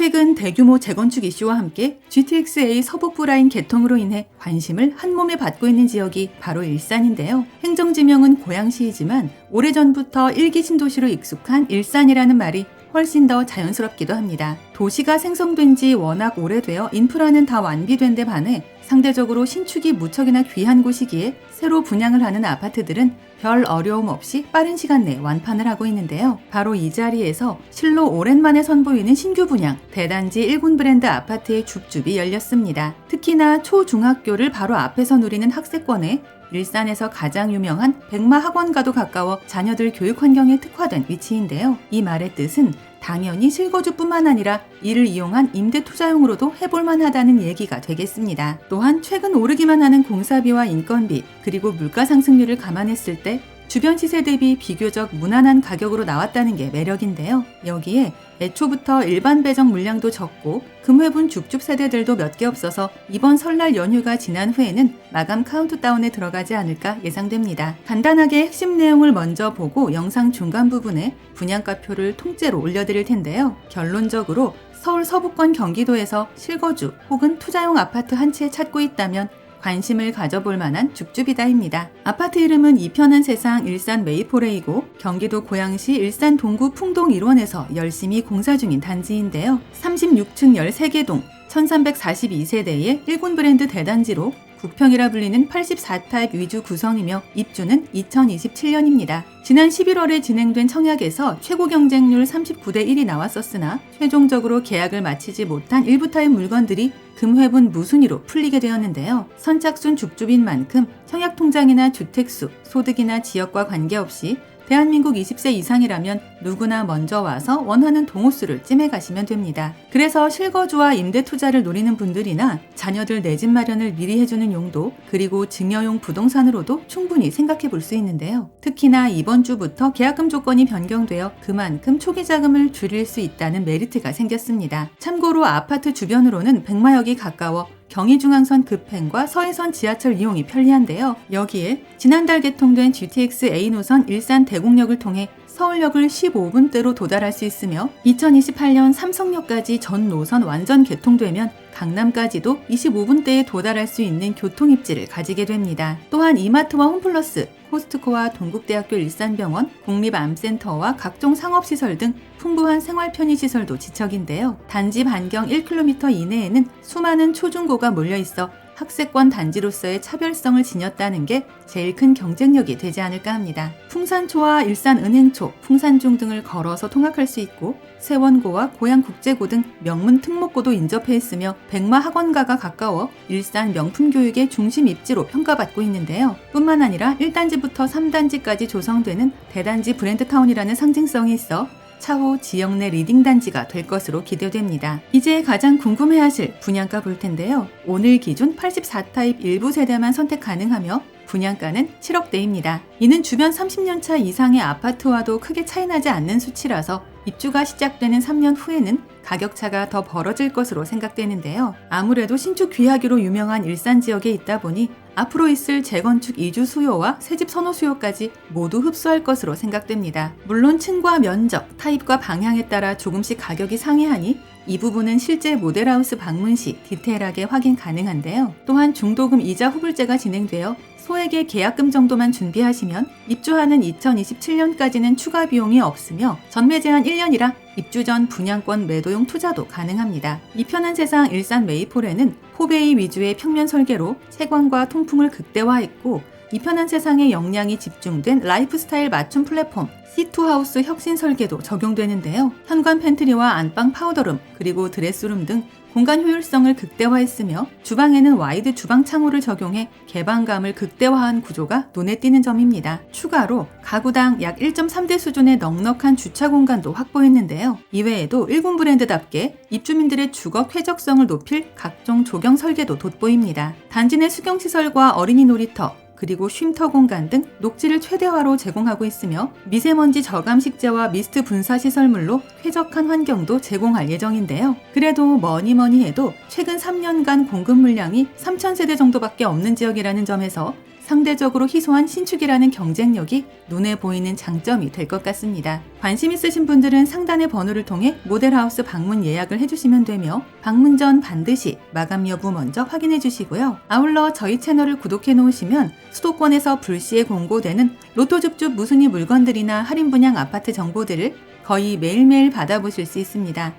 최근 대규모 재건축 이슈와 함께 GTX-A 서북부 라인 개통으로 인해 관심을 한몸에 받고 있는 지역이 바로 일산인데요. 행정지명은 고양시이지만 오래전부터 일기 신도시로 익숙한 일산이라는 말이 훨씬 더 자연스럽기도 합니다. 도시가 생성된 지 워낙 오래되어 인프라는 다 완비된 데 반해 상대적으로 신축이 무척이나 귀한 곳이기에 새로 분양을 하는 아파트들은 별 어려움 없이 빠른 시간 내 완판을 하고 있는데요. 바로 이 자리에서 실로 오랜만에 선보이는 신규 분양 대단지 1군 브랜드 아파트의 줍줍이 열렸습니다. 특히나 초중학교를 바로 앞에서 누리는 학세권에 일산에서 가장 유명한 백마 학원과도 가까워 자녀들 교육 환경에 특화된 위치인데요. 이 말의 뜻은 당연히 실거주뿐만 아니라 이를 이용한 임대 투자용으로도 해볼만 하다는 얘기가 되겠습니다. 또한 최근 오르기만 하는 공사비와 인건비, 그리고 물가 상승률을 감안했을 때 주변 시세 대비 비교적 무난한 가격으로 나왔다는 게 매력인데요. 여기에 애초부터 일반 배정 물량도 적고 금회분 죽줍 세대들도 몇 개 없어서 이번 설날 연휴가 지난 후에는 마감 카운트다운에 들어가지 않을까 예상됩니다. 간단하게 핵심 내용을 먼저 보고 영상 중간 부분에 분양가표를 통째로 올려드릴 텐데요. 결론적으로 서울 서부권 경기도에서 실거주 혹은 투자용 아파트 한 채 찾고 있다면 관심을 가져볼 만한 줍줍이다입니다. 아파트 이름은 이 편한 세상 일산 메이포레이고 경기도 고양시 일산 동구 풍동 1원에서 열심히 공사 중인 단지인데요. 36층 13개 동 1342세대의 1군 브랜드 대단지로 국평이라 불리는 84타입 위주 구성이며 입주는 2027년입니다. 지난 11월에 진행된 청약에서 최고 경쟁률 39대 1이 나왔었으나 최종적으로 계약을 마치지 못한 일부 타입 물건들이 금회분 무순위로 풀리게 되었는데요. 선착순 줍줍인 만큼 청약 통장이나 주택수, 소득이나 지역과 관계없이 대한민국 20세 이상이라면 누구나 먼저 와서 원하는 동호수를 찜해 가시면 됩니다. 그래서 실거주와 임대 투자를 노리는 분들이나 자녀들 내 집 마련을 미리 해주는 용도 그리고 증여용 부동산으로도 충분히 생각해 볼 수 있는데요. 특히나 이번 주부터 계약금 조건이 변경되어 그만큼 초기 자금을 줄일 수 있다는 메리트가 생겼습니다. 참고로 아파트 주변으로는 백마역이 가까워 경의중앙선 급행과 서해선 지하철 이용이 편리한데요. 여기에 지난달 개통된 GTX A 노선 일산 대곡역을 통해 서울역을 15 분대로 도달할 수 있으며 2028년 삼성역까지 전 노선 완전 개통되면 강남까지도 25분대에 도달할 수 있는 교통 입지를 가지게 됩니다. 또한 이마트와 홈플러스, 코스트코와 동국대학교 일산병원, 국립암센터와 각종 상업시설 등 풍부한 생활 편의시설도 지척인데요. 단지 반경 1km 이내에는 수많은 초중고가 몰려 있어 학세권 단지로서의 차별성을 지녔다는 게 제일 큰 경쟁력이 되지 않을까 합니다. 풍산초와 일산은행초, 풍산중 등을 걸어서 통학할 수 있고 세원고와 고양국제고 등 명문 특목고도 인접해 있으며 백마 학원가가 가까워 일산 명품 교육의 중심 입지로 평가받고 있는데요. 뿐만 아니라 1단지부터 3단지까지 조성되는 대단지 브랜드타운이라는 상징성이 있어 차후 지역 내 리딩 단지가 될 것으로 기대됩니다. 이제 가장 궁금해하실 분양가 볼 텐데요. 오늘 기준 84타입 일부 세대만 선택 가능하며 분양가는 7억대입니다. 이는 주변 30년차 이상의 아파트와도 크게 차이나지 않는 수치라서 입주가 시작되는 3년 후에는 가격차가 더 벌어질 것으로 생각되는데요. 아무래도 신축 귀하기로 유명한 일산 지역에 있다 보니 앞으로 있을 재건축 이주 수요와 새집 선호 수요까지 모두 흡수할 것으로 생각됩니다. 물론 층과 면적, 타입과 방향에 따라 조금씩 가격이 상회하니 이 부분은 실제 모델하우스 방문 시 디테일하게 확인 가능한데요. 또한 중도금 이자 후불제가 진행되어 소액의 계약금 정도만 준비하시면 입주하는 2027년까지는 추가 비용이 없으며 전매 제한 1년이라 입주 전 분양권 매도용 투자도 가능합니다. 이 편한 세상 일산 메이폴에는 포베이 위주의 평면 설계로 채광과 통풍을 극대화했고 이 편한 세상의 역량이 집중된 라이프스타일 맞춤 플랫폼 C2하우스 혁신 설계도 적용되는데요. 현관 팬트리와 안방 파우더룸 그리고 드레스룸 등 공간 효율성을 극대화했으며 주방에는 와이드 주방 창호를 적용해 개방감을 극대화한 구조가 눈에 띄는 점입니다. 추가로 가구당 약 1.3대 수준의 넉넉한 주차 공간도 확보했는데요. 이외에도 일군 브랜드답게 입주민들의 주거 쾌적성을 높일 각종 조경 설계도 돋보입니다. 단지 내 수경시설과 어린이 놀이터, 그리고 쉼터 공간 등 녹지를 최대화로 제공하고 있으며 미세먼지 저감 식재와 미스트 분사 시설물로 쾌적한 환경도 제공할 예정인데요. 그래도 뭐니 뭐니 해도 최근 3년간 공급 물량이 3,000세대 정도밖에 없는 지역이라는 점에서 상대적으로 희소한 신축이라는 경쟁력이 눈에 보이는 장점이 될 것 같습니다. 관심 있으신 분들은 상단의 번호를 통해 모델하우스 방문 예약을 해주시면 되며 방문 전 반드시 마감 여부 먼저 확인해 주시고요. 아울러 저희 채널을 구독해 놓으시면 수도권에서 불시에 공고되는 로또줍줍 무순위 물건들이나 할인 분양 아파트 정보들을 거의 매일매일 받아보실 수 있습니다.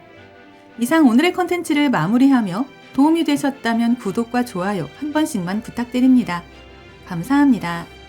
이상 오늘의 컨텐츠를 마무리하며 도움이 되셨다면 구독과 좋아요 한 번씩만 부탁드립니다. 감사합니다.